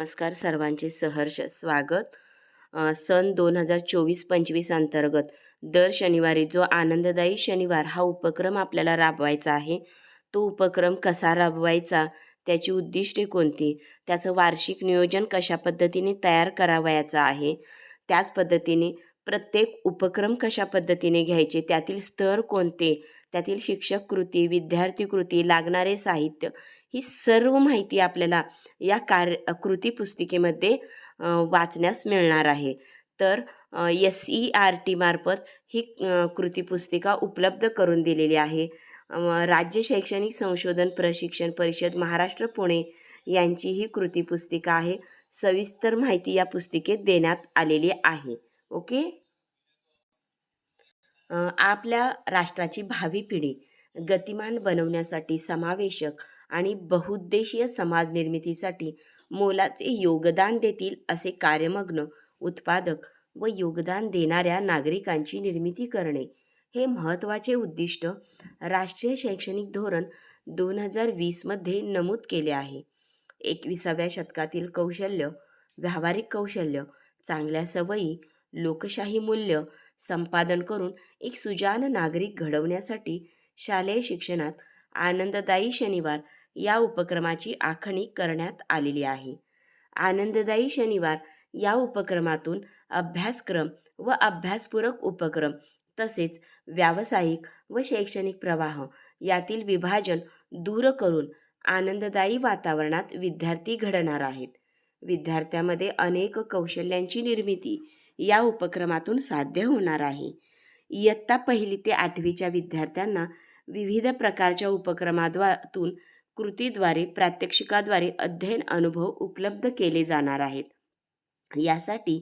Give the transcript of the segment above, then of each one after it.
नमस्कार सर्वांचे सहर्ष स्वागत. सन दोन हजार चोवीस पंचवीस अंतर्गत दर शनिवारी जो आनंददायी शनिवार हा उपक्रम आपल्याला राबवायचा आहे तो उपक्रम कसा राबवायचा त्याची उद्दिष्टे कोणती त्याचं वार्षिक नियोजन कशा पद्धतीने तयार करावयाचं आहे त्याच पद्धतीने प्रत्येक उपक्रम कशा पद्धतीने घ्यायचे? त्यातील स्तर कोणते? त्यातील शिक्षक कृती विद्यार्थी कृती लागणारे साहित्य ही सर्व माहिती आपल्याला या कार्य कृती पुस्तिकेमध्ये वाचण्यास मिळणार आहे. तर एस ई आर टी मार्फत ही कृती पुस्तिका उपलब्ध करून दिलेली आहे. राज्य शैक्षणिक संशोधन प्रशिक्षण परिषद महाराष्ट्र पुणे यांची ही कृती पुस्तिका आहे. सविस्तर माहिती या पुस्तिकेत देण्यात आलेली आहे. ओके? आपल्या राष्ट्राची भावी पिढी गतिमान बनवण्यासाठी समावेशक आणि बहुउद्देशीय समाज निर्मितीसाठी मोलाचे योगदान देतील असे कार्यमग्न उत्पादक व योगदान देणाऱ्या नागरिकांची निर्मिती करणे. हे महत्त्वाचे उद्दिष्ट राष्ट्रीय शैक्षणिक धोरण दोन हजार वीसमध्ये नमूद केले आहे. एकविसाव्या शतकातील कौशल्य व्यावहारिक कौशल्य चांगल्या सवयी लोकशाही मूल्य संपादन करून एक सुजान नागरिक घडवण्यासाठी शालेय शिक्षणात आनंददायी शनिवार या उपक्रमाची आखणी करण्यात आलेली आहे. आनंददायी शनिवार या उपक्रमातून अभ्यासक्रम व अभ्यासपूरक उपक्रम तसेच व्यावसायिक व शैक्षणिक प्रवाह यातील विभाजन दूर करून आनंददायी वातावरणात विद्यार्थी घडणार आहेत. विद्यार्थ्यामध्ये अनेक कौशल्यांची निर्मिती या उपक्रमातून साध्य होणार आहे. इयत्ता पहिली ते आठवीच्या विद्यार्थ्यांना विविध प्रकारच्या उपक्रमाद्वातून कृतीद्वारे प्रात्यक्षिकाद्वारे अध्ययन अनुभव उपलब्ध केले जाणार आहेत. यासाठी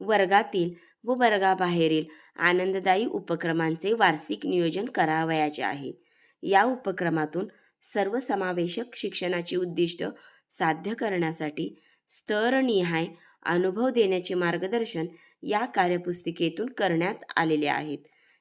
वर्गातील व वर्गाबाहेरील आनंददायी उपक्रमांचे वार्षिक नियोजन करावयाचे आहे. या उपक्रमातून सर्वसमावेशक शिक्षणाची उद्दिष्ट साध्य करण्यासाठी स्तरनिहाय अनुभव देण्याचे मार्गदर्शन या कार्यपुस्तिकेतून करण्यात आलेले आहेत.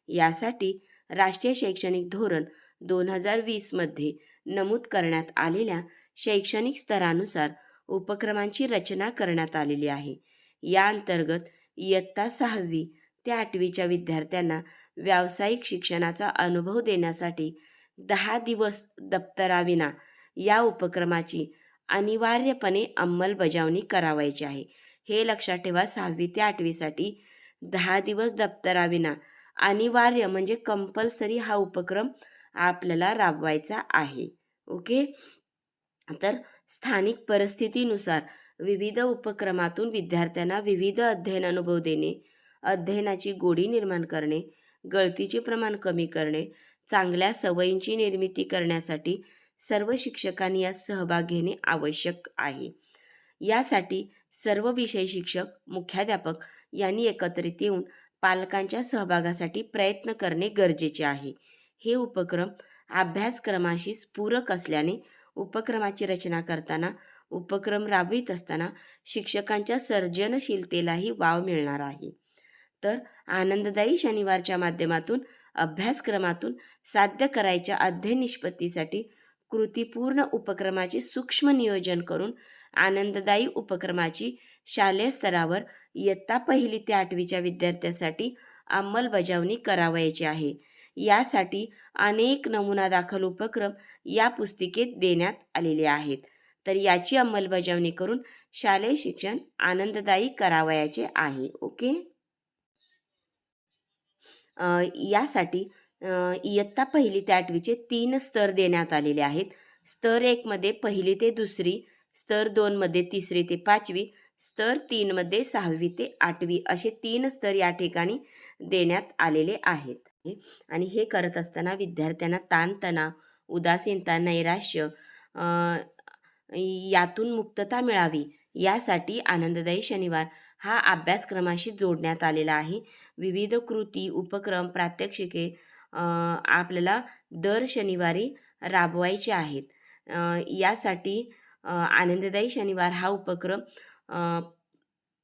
यासाठी राष्ट्रीय शैक्षणिक धोरण दोन हजार वीसमध्ये नमूद करण्यात आलेल्या शैक्षणिक स्तरानुसार उपक्रमांची रचना करण्यात आलेली आहे. या अंतर्गत इयत्ता सहावी ते आठवीच्या विद्यार्थ्यांना व्यावसायिक शिक्षणाचा अनुभव देण्यासाठी दहा दिवस दप्तराविना या उपक्रमाची अनिवार्यपणे अंमलबजावणी करावायची आहे. हे लक्षात ठेवा सहावी ते आठवीसाठी. दहा दिवस दप्तराविना. अनिवार्य म्हणजे कंपल्सरी हा उपक्रम आपल्याला राबवायचा आहे. ओके? तर स्थानिक परिस्थितीनुसार विविध उपक्रमातून विद्यार्थ्यांना विविध अध्ययन अनुभव देणे अध्ययनाची गोडी निर्माण करणे गळतीचे प्रमाण कमी करणे चांगल्या सवयींची निर्मिती करण्यासाठी सर्व शिक्षकांनी यात सहभाग घेणे आवश्यक आहे. यासाठी सर्व विषय शिक्षक मुख्याध्यापक यांनी एकत्रित येऊन पालकांच्या सहभागासाठी प्रयत्न करणे गरजेचे आहे. हे उपक्रम अभ्यासक्रमाशी पूरक असल्याने उपक्रमाची रचना करताना उपक्रम राबवित असताना शिक्षकांच्या सर्जनशीलतेलाही वाव मिळणार आहे. तर आनंददायी शनिवारच्या माध्यमातून अभ्यासक्रमातून साध्य करायच्या अध्ययन निष्पत्तीसाठी कृतीपूर्ण उपक्रमाचे सूक्ष्म नियोजन करून आनंददायी उपक्रमाची शालेय स्तरावर इयत्ता पहिली ते आठवीच्या विद्यार्थ्यांसाठी अंमलबजावणी करावयाची आहे. यासाठी अनेक नमुना दाखल उपक्रम या पुस्तिकेत देण्यात आलेले आहेत. तर याची अंमलबजावणी करून शालेय शिक्षण आनंददायी करावयाचे आहे. ओके? यासाठी इयत्ता पहिली ते आठवीचे तीन स्तर देण्यात आलेले आहेत. स्तर एकमध्ये पहिली ते दुसरी स्तर दोनमध्ये तिसरी ते पाचवी स्तर तीनमध्ये सहावी ते आठवी असे तीन स्तर या ठिकाणी देण्यात आलेले आहेत. आणि हे करत असताना विद्यार्थ्यांना ताणतणाव उदासीनता नैराश्य यातून मुक्तता मिळावी यासाठी आनंददायी शनिवार हा अभ्यासक्रमाशी जोडण्यात आलेला आहे. विविध कृती उपक्रम प्रात्यक्षिके आपल्याला दर शनिवारी राबवायचे आहेत. यासाठी आनंददायी शनिवार हा उपक्रम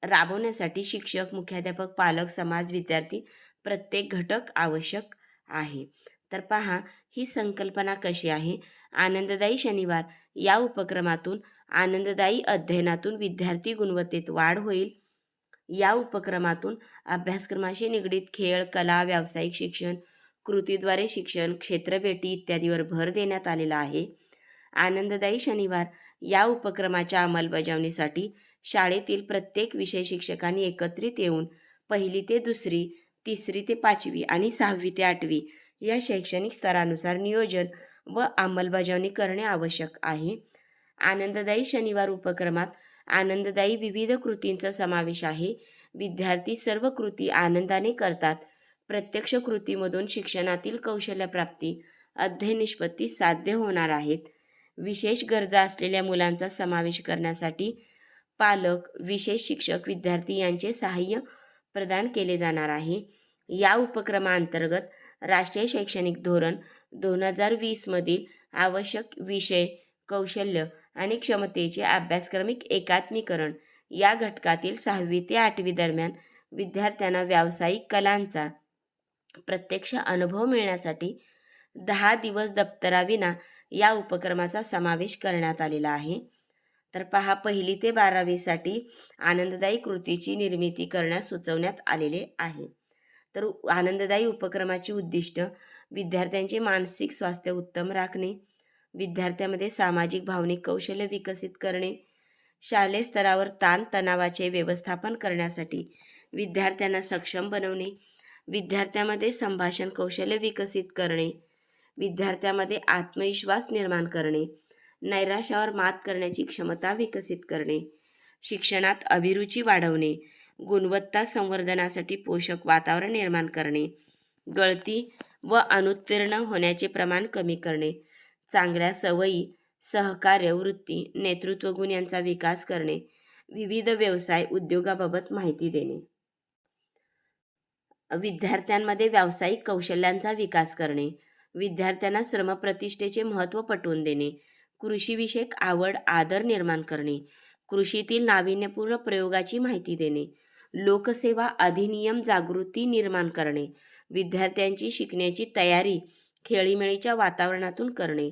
राबवण्यासाठी शिक्षक मुख्याध्यापक पालक समाज विद्यार्थी प्रत्येक घटक आवश्यक आहे. तर पहा ही संकल्पना कशी आहे? आनंददायी शनिवार या उपक्रमातून आनंददायी अध्ययनातून विद्यार्थी गुणवत्तेत वाढ होईल. या उपक्रमातून अभ्यासक्रमाशी निगडीत खेळ कला व्यावसायिक शिक्षण कृतीद्वारे शिक्षण क्षेत्रभेटी इत्यादीवर भर देण्यात आलेला आहे. आनंददायी शनिवार या उपक्रमाच्या अंमलबजावणीसाठी शाळेतील प्रत्येक विषय शिक्षकांनी एकत्रित येऊन पहिली ते दुसरी तिसरी ते पाचवी आणि सहावी ते आठवी या शैक्षणिक स्तरानुसार नियोजन व अंमलबजावणी करणे आवश्यक आहे. आनंददायी शनिवार उपक्रमात आनंददायी विविध कृतींचा समावेश आहे. विद्यार्थी सर्व कृती आनंदाने करतात. प्रत्यक्ष कृतीमधून शिक्षणातील कौशल्यप्राप्ती अध्ययन निष्पत्ती साध्य होणार आहेत. विशेष गरजा असलेल्या मुलांचा समावेश करण्यासाठी पालक विशेष शिक्षक विद्यार्थी यांचे सहाय्य प्रदान केले जाणार आहे. या उपक्रमाअंतर्गत राष्ट्रीय शैक्षणिक धोरण दोन हजार वीसमधील आवश्यक विषय कौशल्य आणि क्षमतेचे अभ्यासक्रमिक एकात्मीकरण या घटकातील सहावी ते आठवी दरम्यान विद्यार्थ्यांना व्यावसायिक कलांचा प्रत्यक्ष अनुभव मिळण्यासाठी दहा दिवस दप्तराविना या उपक्रमाचा समावेश करण्यात आलेला आहे. तर पहा पहिली ते बारावीसाठी आनंददायी कृतीची निर्मिती करण्यास सुचवण्यात आलेले आहे. तर आनंददायी उपक्रमाची उद्दिष्ट विद्यार्थ्यांचे मानसिक स्वास्थ्य उत्तम राखणे विद्यार्थ्यामध्ये सामाजिक भावनिक कौशल्य विकसित करणे शालेय स्तरावर ताणतणावाचे व्यवस्थापन करण्यासाठी विद्यार्थ्यांना सक्षम बनवणे विद्यार्थ्यामध्ये संभाषण कौशल्य विकसित करणे विद्यार्थ्यामध्ये आत्मविश्वास निर्माण करणे नैराश्यावर मात करण्याची क्षमता विकसित करणे शिक्षणात अभिरुची वाढवणे गुणवत्ता संवर्धनासाठी पोषक वातावरण निर्माण करणे गळती व अनुत्तीर्ण होण्याचे प्रमाण कमी करणे चांगल्या सवयी सहकार्य वृत्ती नेतृत्व गुण यांचा विकास करणे विविध व्यवसाय उद्योगाबाबत माहिती देणे. विद्यार्थ्यांमध्ये व्यावसायिक कौशल्यांचा विकास करणे विद्यार्थ्यांना श्रमप्रतिष्ठेचे महत्त्व पटवून देणे. कृषीविषयक आवड आदर निर्माण करणे. कृषीतील नाविन्यपूर्ण प्रयोगाची माहिती देणे. लोकसेवा अधिनियम जागृती निर्माण करणे. विद्यार्थ्यांची शिकण्याची तयारी खेळीमेळीच्या वातावरणातून करणे.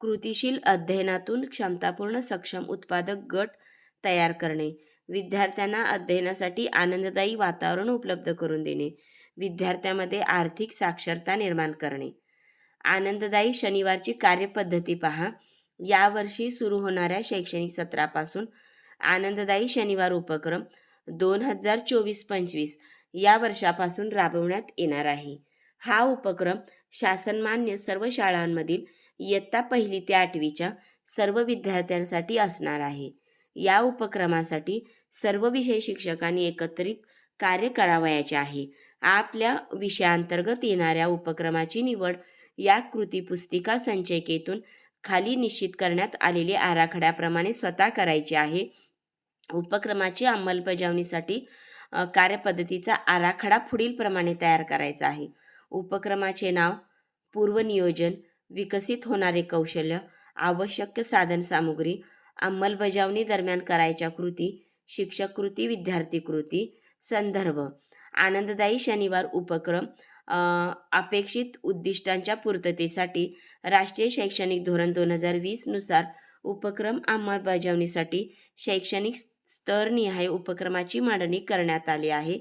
कृतीशील अध्ययनातून क्षमतापूर्ण सक्षम उत्पादक गट तयार करणे. विद्यार्थ्यांना अध्ययनासाठी आनंददायी वातावरण उपलब्ध करून देणे. विद्यार्थ्यामध्ये आर्थिक साक्षरता निर्माण करणे. आनंददायी शनिवारची कार्यपद्धती पहा. यावर्षी सुरू होणाऱ्या शैक्षणिक सत्रापासून आनंददायी शनिवार उपक्रम दोन हजार चोवीस पंचवीस या वर्षापासून राबवण्यात येणार आहे. हा उपक्रम शासनमान्य सर्व शाळांमधील इयत्ता पहिली ते आठवीच्या सर्व विद्यार्थ्यांसाठी असणार आहे. या उपक्रमासाठी सर्व विषय शिक्षकांनी एकत्रित कार्य करावयाचे आहे. आपल्या विषयांतर्गत येणाऱ्या उपक्रमाची निवड या कृती पुस्तिका संचयिकेतून खाली निश्चित करण्यात आलेले आराखड्याप्रमाणे स्वतः करायचे आहे. उपक्रमाची अंमलबजावणीसाठी कार्यपद्धतीचा आराखडा पुढीलप्रमाणे तयार करायचा आहे. उपक्रमाचे नाव पूर्वनियोजन विकसित होणारे कौशल्य आवश्यक साधनसामुग्री अंमलबजावणी दरम्यान करायच्या कृती शिक्षक कृती विद्यार्थी कृती संदर्भ. आनंददायी शनिवार उपक्रम अपेक्षित उद्दिष्टांच्या पूर्ततेसाठी राष्ट्रीय शैक्षणिक धोरण दोन हजार वीसनुसार उपक्रम अंमलबजावणीसाठी शैक्षणिक स्तरनिहाय उपक्रमाची मांडणी करण्यात आली आहे.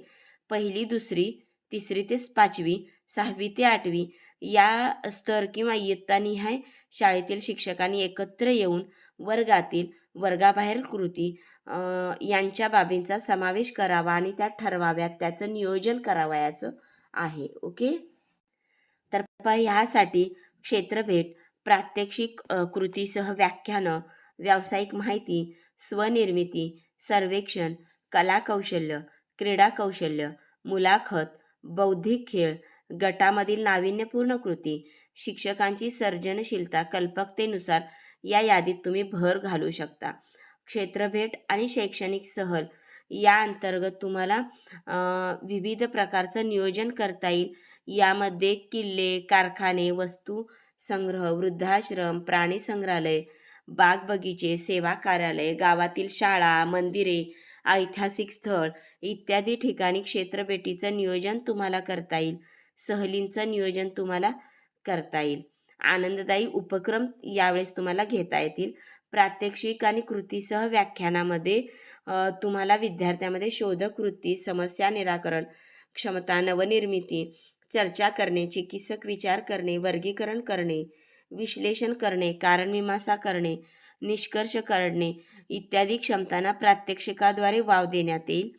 पहिली दुसरी तिसरी ते पाचवी सहावी ते आठवी या स्तर किंवा इयत्तानिहाय शाळेतील शिक्षकांनी एकत्र येऊन वर्गातील वर्गाबाहेर कृती यांच्या बाबींचा समावेश करावा आणि त्या ठरवाव्यात त्याचं नियोजन करावयाचं आहे ओके? तर ह्यासाठी क्षेत्रभेट प्रात्यक्षिक कृतीसह व्याख्यानं व्यावसायिक माहिती स्वनिर्मिती सर्वेक्षण कलाकौशल्य क्रीडा कौशल्य मुलाखत बौद्धिक खेळ गटामधील नाविन्यपूर्ण कृती शिक्षकांची सर्जनशीलता कल्पकतेनुसार या यादीत तुम्ही भर घालू शकता. क्षेत्रभेट आणि शैक्षणिक सहल या अंतर्गत तुम्हाला विविध प्रकारचं नियोजन करता येईल. यामध्ये किल्ले कारखाने वस्तू संग्रह वृद्धाश्रम प्राणी संग्रहालय बाग बगीचे सेवा कार्यालय गावातील शाळा मंदिरे ऐतिहासिक स्थळ इत्यादी ठिकाणी क्षेत्रभेटीचं नियोजन तुम्हाला करता येईल. सहलींचं नियोजन तुम्हाला करता येईल. आनंददायी उपक्रम यावेळेस तुम्हाला घेता येतील. प्रात्यक्षिक आणि कृतीसह व्याख्यानामध्ये तुम्हाला विद्यार्थ्यामध्ये शोधक वृत्ती समस्या निराकरण क्षमता नवनिर्मिती चर्चा करणे चिकित्सक विचार करणे वर्गीकरण करणे विश्लेषण करणे कारणमीमांसा करणे निष्कर्ष करणे इत्यादी क्षमतांना प्रात्यक्षिकाद्वारे वाव देण्यात येईल.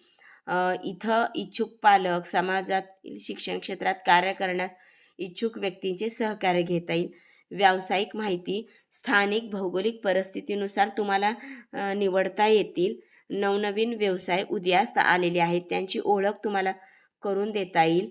इथं इच्छुक पालक समाजातील शिक्षण क्षेत्रात कार्य करण्यास इच्छुक व्यक्तींचे सहकार्य घेता येईल. व्यावसायिक माहिती स्थानिक भौगोलिक परिस्थितीनुसार तुम्हाला निवडता येतील. नवनवीन व्यवसाय उदयास आलेले आहेत. त्यांची ओळख तुम्हाला करून देता येईल.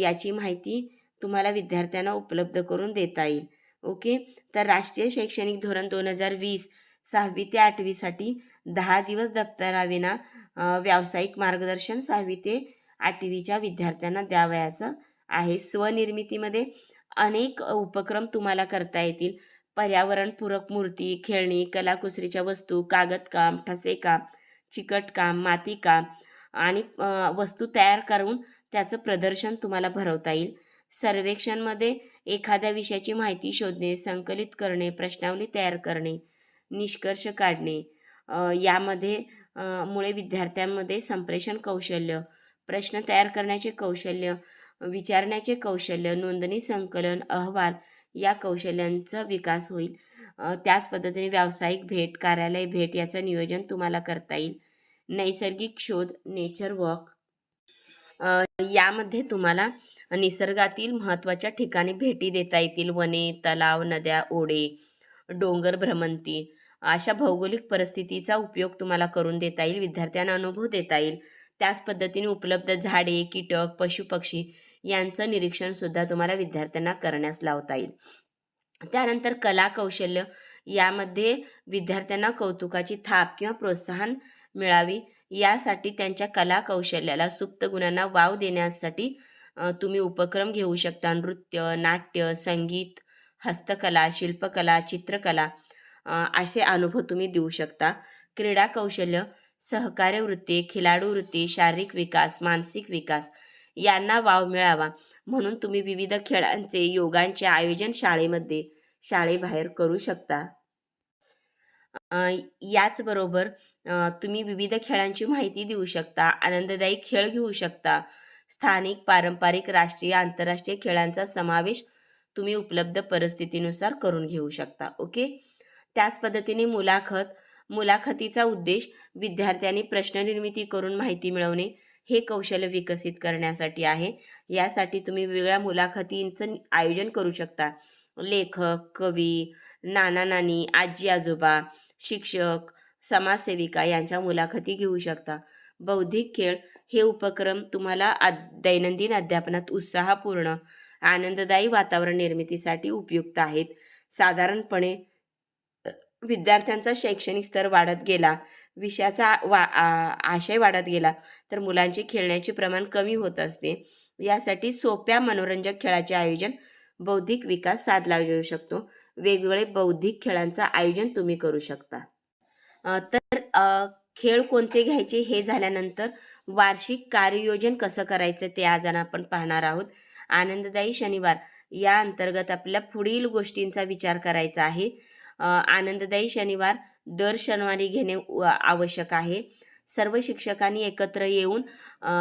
याची माहिती तुम्हाला विद्यार्थ्यांना उपलब्ध करून देता येईल. ओके? तर राष्ट्रीय शैक्षणिक धोरण दोन हजार वीस सहावी ते आठवीसाठी दहा दिवस दप्तराविना व्यावसायिक मार्गदर्शन सहावी ते आठवीच्या विद्यार्थ्यांना द्यावयाचं आहे. स्वनिर्मितीमध्ये अनेक उपक्रम तुम्हाला करता येतील. पर्यावरणपूरक मूर्ती खेळणी कलाकुसरीच्या वस्तू कागदकाम ठसेकाम चिकटकाम मातीकाम आणि वस्तू तयार करून त्याचं प्रदर्शन तुम्हाला भरवता येईल. सर्वेक्षणमध्ये एखाद्या विषयाची माहिती शोधणे संकलित करणे प्रश्नावली तयार करणे निष्कर्ष काढणे यामध्ये मुळे विद्यार्थ्यांमध्ये संप्रेषण कौशल्य प्रश्न तयार करण्याचे कौशल्य विचारण्याचे कौशल्य नोंदणी संकलन अहवाल या कौशल्यांचा विकास होईल. त्याच पद्धतीने व्यावसायिक भेट कार्यालय भेट याचं नियोजन तुम्हाला करता येईल. नैसर्गिक शोध नेचर वॉक यामध्ये तुम्हाला निसर्गातील महत्त्वाच्या ठिकाणी भेटी देता येतील. वने तलाव नद्या ओढे डोंगर भ्रमंती. अशा भौगोलिक परिस्थितीचा उपयोग तुम्हाला करून देता येईल विद्यार्थ्यांना अनुभव देता येईल. त्याच पद्धतीने उपलब्ध झाडे कीटक पशुपक्षी यांचं निरीक्षणसुद्धा तुम्हाला विद्यार्थ्यांना करण्यास लावता येईल. त्यानंतर कला कौशल्य यामध्ये विद्यार्थ्यांना कौतुकाची थाप किंवा प्रोत्साहन मिळावी. यासाठी त्यांच्या कला कौशल्याला सुप्त गुणांना वाव देण्यासाठी तुम्ही उपक्रम घेऊ शकता. नृत्य नाट्य संगीत हस्तकला शिल्पकला चित्रकला असे अनुभव तुम्ही देऊ शकता. क्रीडा कौशल्य सहकार्य वृत्ती खिलाडू वृत्ती शारीरिक विकास मानसिक विकास यांना वाव मिळावा. म्हणून तुम्ही विविध खेळांचे योगांचे आयोजन शाळेमध्ये शाळेबाहेर करू शकता. याचबरोबर तुम्ही विविध खेळांची माहिती देऊ शकता आनंददायी खेळ घेऊ शकता. स्थानिक पारंपरिक राष्ट्रीय आंतरराष्ट्रीय खेळांचा समावेश तुम्ही उपलब्ध परिस्थितीनुसार करून घेऊ शकता ओके? त्याच पद्धतीने मुलाखत मुलाखतीचा उद्देश विद्यार्थ्यांनी प्रश्ननिर्मिती करून माहिती मिळवणे हे कौशल्य विकसित करण्यासाठी आहे. यासाठी तुम्ही वेगळ्या मुलाखतींचं आयोजन करू शकता. लेखक कवी नाना नानी आजी आजोबा शिक्षक समाजसेविका यांच्या मुलाखती घेऊ शकता. बौद्धिक खेळ हे उपक्रम तुम्हाला आद दैनंदिन अध्यापनात उत्साहपूर्ण आनंददायी वातावरण निर्मितीसाठी उपयुक्त आहेत. साधारणपणे विद्यार्थ्यांचा शैक्षणिक स्तर वाढत गेला विषयाचा वा आ- आशय वाढत गेला तर मुलांचे खेळण्याचे प्रमाण कमी होत असते. यासाठी सोप्या मनोरंजक खेळाचे आयोजन बौद्धिक विकास साधला जाऊ शकतो. वेगवेगळे बौद्धिक खेळांचं आयोजन तुम्ही करू शकता. तर खेळ कोणते घ्यायचे हे झाल्यानंतर वार्षिक कार्ययोजन कसं करायचं ते आज आपण पाहणार आहोत. आनंददायी शनिवार या अंतर्गत आपल्याला पुढील गोष्टींचा विचार करायचा आहे. आनंददायी शनिवार दर शनिवारी घेणे व- आवश्यक आहे. सर्व शिक्षकांनी एकत्र येऊन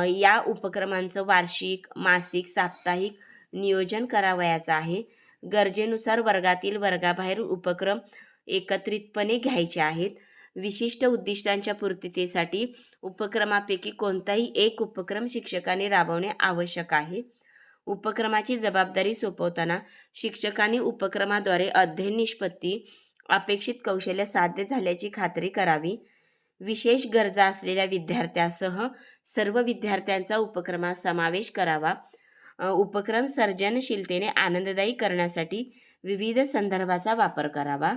या उपक्रमांचं वार्षिक मासिक साप्ताहिक नियोजन करावयाचं आहे. गरजेनुसार वर्गातील वर्गाबाहेर उपक्रम एकत्रितपणे घ्यायचे आहेत. विशिष्ट उद्दिष्टांच्या पूर्ततेसाठी उपक्रमापैकी कोणताही एक उपक्रम शिक्षकांनी राबवणे आवश्यक आहे. उपक्रमाची जबाबदारी सोपवताना शिक्षकांनी उपक्रमाद्वारे अध्ययन निष्पत्ती अपेक्षित कौशल्य साध्य झाल्याची खात्री करावी. विशेष गरजा असलेल्या विद्यार्थ्यासह सर्व विद्यार्थ्यांचा उपक्रमात समावेश करावा. उपक्रम सर्जनशीलतेने आनंददायी करण्यासाठी विविध संदर्भाचा वापर करावा.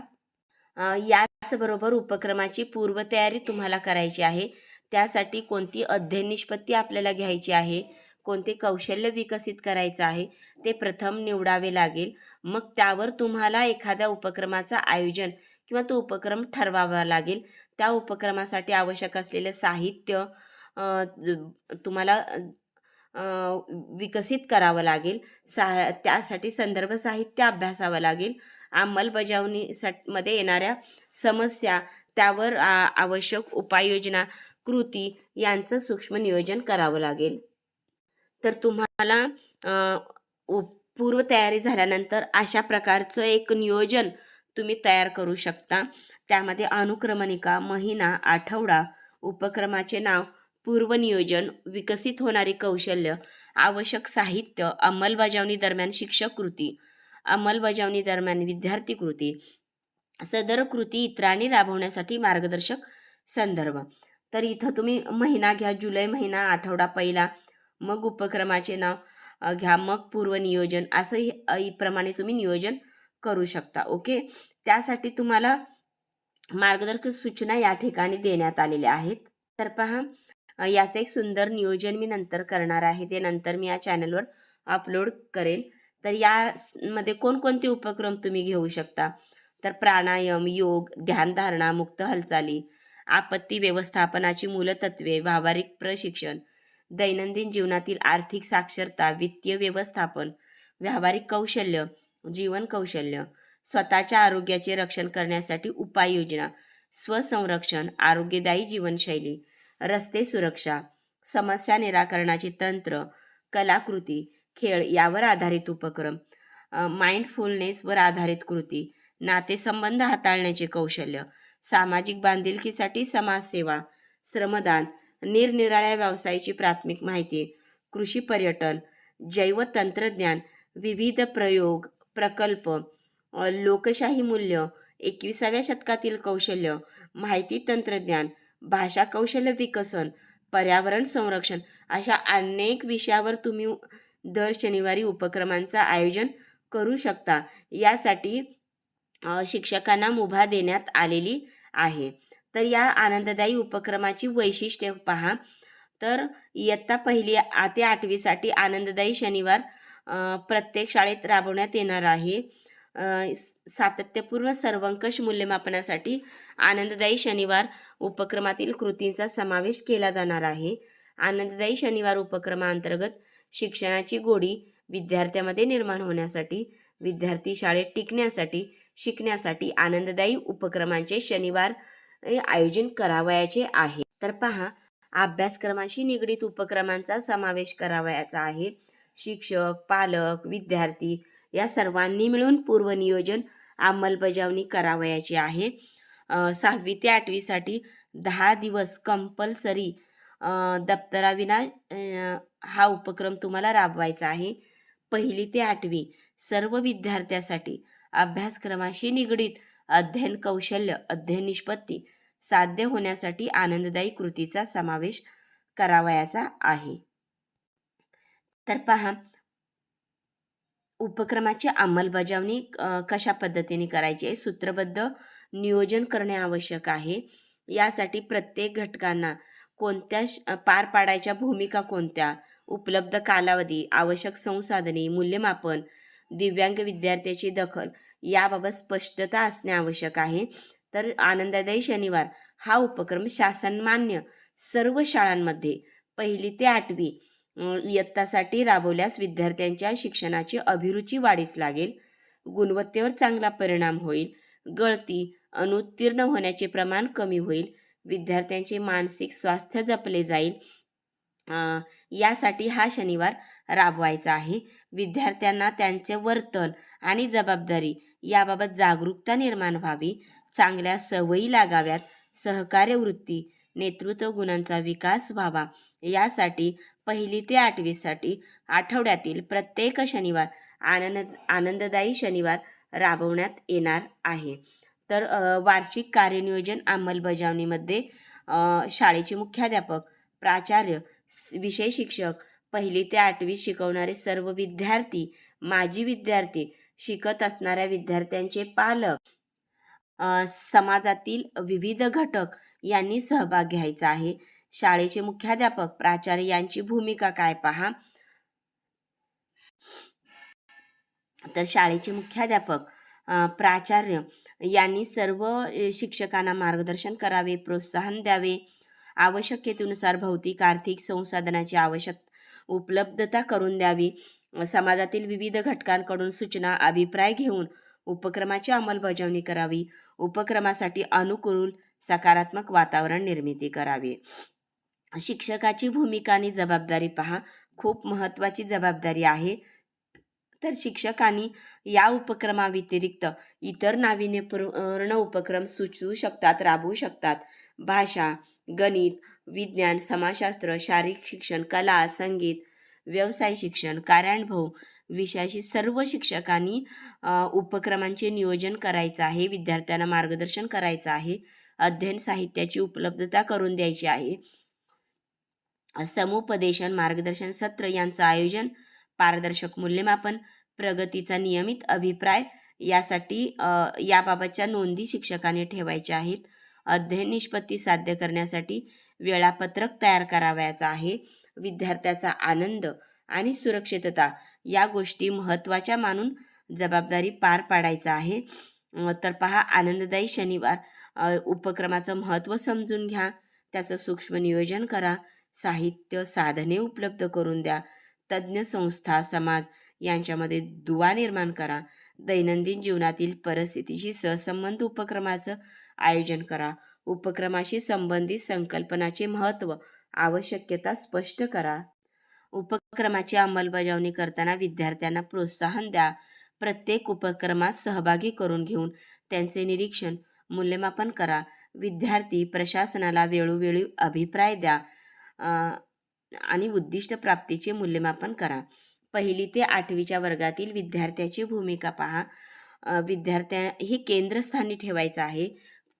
याचबरोबर उपक्रमाची पूर्वतयारी तुम्हाला करायची आहे. त्यासाठी कोणती अध्ययन निष्पत्ती आपल्याला घ्यायची आहे? कोणते कौशल्य विकसित करायचं आहे ते प्रथम निवडावे लागेल. मग त्यावर तुम्हाला एखाद्या उपक्रमाचं आयोजन किंवा तो उपक्रम ठरवावा लागेल. त्या उपक्रमासाठी आवश्यक असलेलं साहित्य तुम्हाला विकसित करावं लागेल. सा त्यासाठी संदर्भ साहित्य अभ्यासावं लागेल. अंमलबजावणीसाठी मध्ये येणाऱ्या समस्या त्यावर आवश्यक उपाययोजना कृती यांचं सूक्ष्म नियोजन करावं लागेल. तर तुम्हाला अ, पूर्वतयारी झाल्यानंतर अशा प्रकारचं एक नियोजन तुम्ही तयार करू शकता. त्यामध्ये अनुक्रमणिका महिना आठवडा उपक्रमाचे नाव पूर्वनियोजन विकसित होणारी कौशल्य आवश्यक साहित्य अंमलबजावणी दरम्यान शिक्षक कृती अंमलबजावणी दरम्यान विद्यार्थी कृती सदर कृती इतरांनी राबवण्यासाठी मार्गदर्शक संदर्भ. तर इथं तुम्ही महिना घ्या जुलै महिना आठवडा पहिला मग उपक्रमाचे नाव घ्या. मग पूर्वनियोजन नियोजन. असंही प्रमाणे तुम्ही नियोजन करू शकता. ओके? त्यासाठी तुम्हाला मार्गदर्शक सूचना या ठिकाणी देण्यात आलेल्या आहेत. तर पहा याचं एक सुंदर नियोजन मी नंतर करणार आहे. ते नंतर मी या चॅनलवर अपलोड करेल तर यामध्ये कोणकोणते उपक्रम तुम्ही घेऊ शकता? तर प्राणायाम योग ध्यानधारणा मुक्त हालचाली आपत्ती व्यवस्थापनाची मूलतत्वे व्यावहारिक प्रशिक्षण दैनंदिन जीवनातील आर्थिक साक्षरता वित्तीय व्यवस्थापन व्यावहारिक कौशल्य जीवन कौशल्य स्वतःच्या आरोग्याचे रक्षण करण्यासाठी उपाययोजना स्वसंरक्षण आरोग्यदायी जीवनशैली रस्ते सुरक्षा समस्या निराकरणाचे तंत्र कलाकृती खेळ यावर आधारित उपक्रम माइंडफुलनेसवर आधारित कृती नातेसंबंध हाताळण्याचे कौशल्य सामाजिक बांधिलकीसाठी समाजसेवा श्रमदान निरनिराळ्या व्यवसायाची प्राथमिक माहिती. कृषी पर्यटन जैवतंत्रज्ञान विविध प्रयोग प्रकल्प लोकशाही मूल्य एकविसाव्या शतकातील कौशल्य माहिती तंत्रज्ञान भाषा कौशल्य विकसन पर्यावरण संरक्षण अशा अनेक विषयावर तुम्ही दर शनिवारी उपक्रमांचं आयोजन करू शकता. यासाठी शिक्षकांना मुभा देण्यात आलेली आहे. तर या आनंददायी उपक्रमाची वैशिष्ट्ये पहा. तर इयत्ता पहिली आते ते आठवीसाठी आनंददायी शनिवार प्रत्येक शाळेत राबवण्यात येणार आहे. सातत्यपूर्ण सर्वंकष मूल्यमापनासाठी आनंददायी शनिवार उपक्रमातील कृतींचा समावेश केला जाणार आहे. आनंददायी शनिवार उपक्रमाअंतर्गत शिक्षणाची गोडी विद्यार्थ्यामध्ये निर्माण होण्यासाठी विद्यार्थी शाळेत टिकण्यासाठी शिकण्यासाठी आनंददायी उपक्रमांचे शनिवार आयोजन करावयाचे आहे. तर पहा अभ्यासक्रमाशी निगडीत उपक्रमांचा समावेश करावयाचा आहे. शिक्षक पालक विद्यार्थी या सर्वांनी मिळून पूर्वनियोजन अंमलबजावणी करावयाची आहे. सहावी ते आठवीसाठी दहा दिवस कंपल्सरी दप्तराविना हा उपक्रम तुम्हाला राबवायचा आहे. पहिली ते आठवी सर्व विद्यार्थ्यासाठी अभ्यासक्रमाशी निगडीत अध्ययन कौशल्य अध्ययन निष्पत्ती साध्य होण्यासाठी आनंददायी कृतीचा समावेश करावयाचा आहे. तर पहा उपक्रमाची अंमलबजावणी कशा पद्धतीने करायची आहे? सूत्रबद्ध नियोजन करणे आवश्यक आहे. यासाठी प्रत्येक घटकांना कोणत्या श- पार पाडायच्या भूमिका कोणत्या? उपलब्ध कालावधी आवश्यक संसाधने मूल्यमापन दिव्यांग विद्यार्थ्याची दखल याबाबत स्पष्टता असणे आवश्यक आहे. तर आनंददायी शनिवार हा उपक्रम शासनमान्य सर्व शाळांमध्ये पहिली ते आठवी इयत्तासाठी राबवल्यास विद्यार्थ्यांच्या शिक्षणाची अभिरुची वाढीस लागेल. गुणवत्तेवर चांगला परिणाम होईल. गळती अनुत्तीर्ण होण्याचे प्रमाण कमी होईल. विद्यार्थ्यांचे मानसिक स्वास्थ्य जपले जाईल. यासाठी हा शनिवार राबवायचा आहे. विद्यार्थ्यांना त्यांचे वर्तन आणि जबाबदारी याबाबत जागरूकता निर्माण व्हावी चांगल्या सवयी लागाव्यात सहकार्य वृत्ती नेतृत्व गुणांचा विकास व्हावा. यासाठी पहिली ते आठवीसाठी आठवड्यातील प्रत्येक शनिवार आनंद आनंददायी शनिवार राबवण्यात येणार आहे. तर वार्षिक कार्यनियोजन अंमलबजावणीमध्ये शाळेचे मुख्याध्यापक प्राचार्य विषय शिक्षक पहिली ते आठवी शिकवणारे सर्व विद्यार्थी माजी विद्यार्थी शिकत असणाऱ्या विद्यार्थ्यांचे पालक समाजातील विविध घटक यांनी सहभाग घ्यायचा आहे. शाळेचे मुख्याध्यापक प्राचार्य यांची भूमिका काय पहा? तर शाळेचे मुख्याध्यापक प्राचार्य यांनी सर्व शिक्षकांना मार्गदर्शन करावे प्रोत्साहन द्यावे. आवश्यकतेनुसार भौतिक आर्थिक संसाधनाची आवश्यक उपलब्धता करून द्यावी. समाजातील विविध घटकांकडून सूचना अभिप्राय घेऊन उपक्रमाची अंमलबजावणी करावी. उपक्रमासाठी अनुकूल सकारात्मक वातावरण निर्मिती करावी. शिक्षकाची भूमिका आणि जबाबदारी पहा. खूप महत्त्वाची जबाबदारी आहे. तर शिक्षकांनी या उपक्रमाव्यतिरिक्त इतर नाविन्यपूर्ण उपक्रम सुचवू शकतात राबवू शकतात. भाषा गणित विज्ञान समाजशास्त्र शारीरिक शिक्षण कला संगीत व्यवसाय शिक्षण कार्यानुभव विषयाशी सर्व शिक्षकांनी उपक्रमांचे नियोजन करायचं आहे विद्यार्थ्यांना मार्गदर्शन करायचं आहे अध्ययन साहित्याची उपलब्धता करून द्यायची आहे. समुपदेशन मार्गदर्शन सत्र यांचं आयोजन पारदर्शक मूल्यमापन प्रगतीचा नियमित अभिप्राय यासाठी याबाबतच्या नोंदी शिक्षकांनी ठेवायच्या आहेत. अध्ययन निष्पत्ती साध्य करण्यासाठी वेळापत्रक तयार करावयाचा आहे. विद्यार्थ्याचा आनंद आणि सुरक्षितता या गोष्टी महत्त्वाच्या मानून जबाबदारी पार पाडायचा आहे. तर पहा आनंददायी शनिवार. उपक्रमाचं महत्त्व समजून घ्या. त्याचं सूक्ष्म नियोजन करा. साहित्य साधने उपलब्ध करून द्या. तज्ज्ञ संस्था समाज यांच्यामध्ये दुवा निर्माण करा. दैनंदिन जीवनातील परिस्थितीशी सहसंबंध उपक्रमाचं आयोजन करा. उपक्रमाशी संबंधित संकल्पनाचे महत्त्व आवश्यकता स्पष्ट करा. उपक्रमाची अंमलबजावणी करताना विद्यार्थ्यांना प्रोत्साहन द्या. प्रत्येक उपक्रमात सहभागी करून घेऊन त्यांचे निरीक्षण मूल्यमापन करा. विद्यार्थी प्रशासनाला वेळोवेळी अभिप्राय द्या आणि उद्दिष्ट प्राप्तीचे मूल्यमापन करा. पहिली ते आठवीच्या वर्गातील विद्यार्थ्याची भूमिका पहा. विद्यार्थ्या ही केंद्रस्थानी ठेवायचं आहे.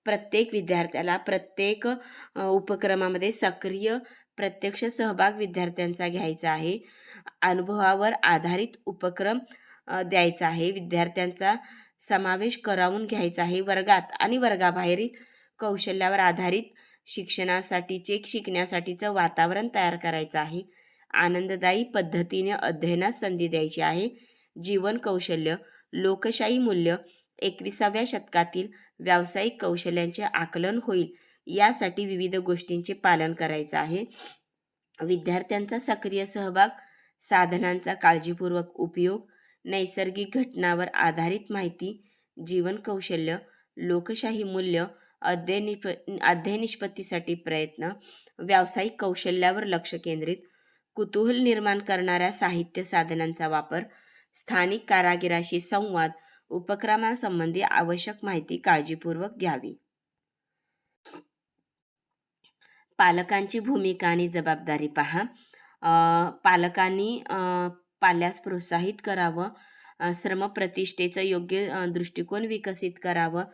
प्रत्येक विद्यार्थ्याला प्रत्येक उपक्रमामध्ये सक्रिय प्रत्यक्ष सहभाग विद्यार्थ्यांचा घ्यायचा आहे. अनुभवावर आधारित उपक्रम द्यायचा आहे. विद्यार्थ्यांचा समावेश करावून घ्यायचा आहे. वर्गात आणि वर्गाबाहेरील कौशल्यावर आधारित शिक्षणासाठीचे शिकण्यासाठीचं वातावरण तयार करायचं आहे. आनंददायी पद्धतीने अध्ययनास संधी द्यायची आहे. जीवन कौशल्य लोकशाही मूल्य एकविसाव्या शतकातील व्यावसायिक कौशल्यांचे आकलन होईल. यासाठी विविध गोष्टींचे पालन करायचं आहे. विद्यार्थ्यांचा सक्रिय सहभाग साधनांचा काळजीपूर्वक उपयोग नैसर्गिक घटनावर आधारित माहिती जीवन कौशल्य लोकशाही मूल्य अध्ययनिप अध्ययनिष्पत्तीसाठी प्रयत्न व्यावसायिक कौशल्यावर लक्ष केंद्रित कुतूहल निर्माण करणाऱ्या साहित्य साधनांचा वापर स्थानिक कारागिराशी संवाद उपक्रमासंबंधी आवश्यक माहिती काळजीपूर्वक घ्यावी. पालकांची भूमिका आणि जबाबदारी पहा. पालकांनी पाल्यास प्रोत्साहित करावं. श्रम श्रमप्रतिष्ठेचं योग्य दृष्टिकोन विकसित करावं.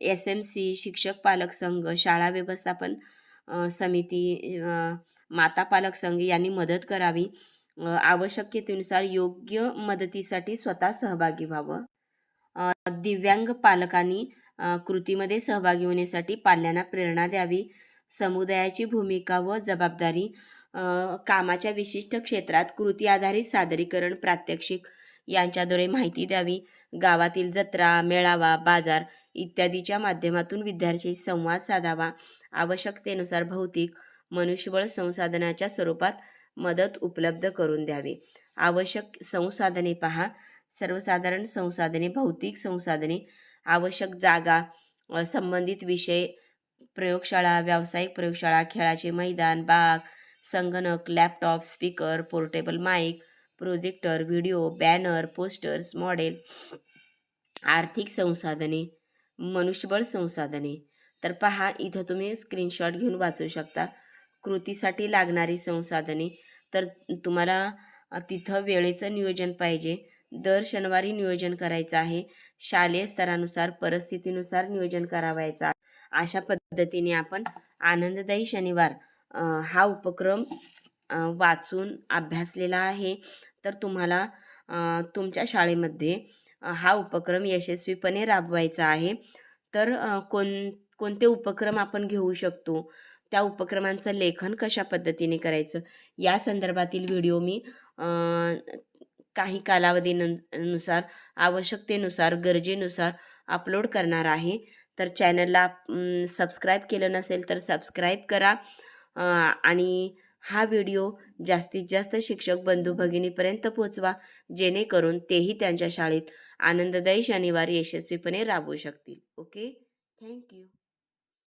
एस एम सी शिक्षक पालक संघ शाळा व्यवस्थापन समिती माता पालक संघ यांनी मदत करावी. आवश्यकतेनुसार योग्य मदतीसाठी स्वतः सहभागी व्हावं. दिव्यांग पालकांनी कृतीमध्ये सहभागी होण्यासाठी पाल्यांना प्रेरणा द्यावी. समुदायाची भूमिका व जबाबदारी कामाच्या विशिष्ट क्षेत्रात कृती आधारित सादरीकरण प्रात्यक्षिक यांच्याद्वारे माहिती द्यावी. गावातील जत्रा मेळावा बाजार इत्यादीच्या माध्यमातून विद्यार्थी संवाद साधावा. आवश्यकतेनुसार भौतिक मनुष्यबळ संसाधनाच्या स्वरूपात मदत उपलब्ध करून द्यावी. आवश्यक संसाधने पहा. सर्वसाधारण संसाधने भौतिक संसाधने आवश्यक जागा संबंधित विषय प्रयोगशाळा व्यावसायिक प्रयोगशाळा खेळाचे मैदान बाग संगणक laptop speaker portable mike projector video banner posters model आर्थिक संसाधने मनुष्यबळ संसाधने. तर पहा इथं तुम्ही स्क्रीनशॉट घेऊन वाचू शकता. कृतीसाठी लागणारी संसाधने. तर तुम्हाला तिथं वेळेचं नियोजन पाहिजे. दर शनिवारी नियोजन करायचं आहे. शालेय स्तरानुसार परिस्थितीनुसार नियोजन करावायचं अशा पद्धतीने आपण आनंददायी शनिवार हा उपक्रम वाचून अभ्यासलेला आहे. तर तुम्हाला तुमच्या शाळेमध्ये हा उपक्रम यशस्वीपणे राबवायचा आहे. तर कोण कोणते उपक्रम आपण घेऊ शकतो? त्या उपक्रमांचं लेखन कशा पद्धतीने करायचं? या संदर्भातील व्हिडिओ मी काही कालावधीनुसार आवश्यकतेनुसार गरजेनुसार अपलोड करणार आहे. तर चॅनलला सबस्क्राईब केलं नसेल तर सबस्क्राईब करा. आणि हा व्हिडिओ जास्तीत जास्त शिक्षक बंधू भगिनीपर्यंत पोहोचवा जेणेकरून तेही त्यांच्या शाळेत आनंददायी शनिवार यशस्वीपणे राबवू शकतील. Okay thank you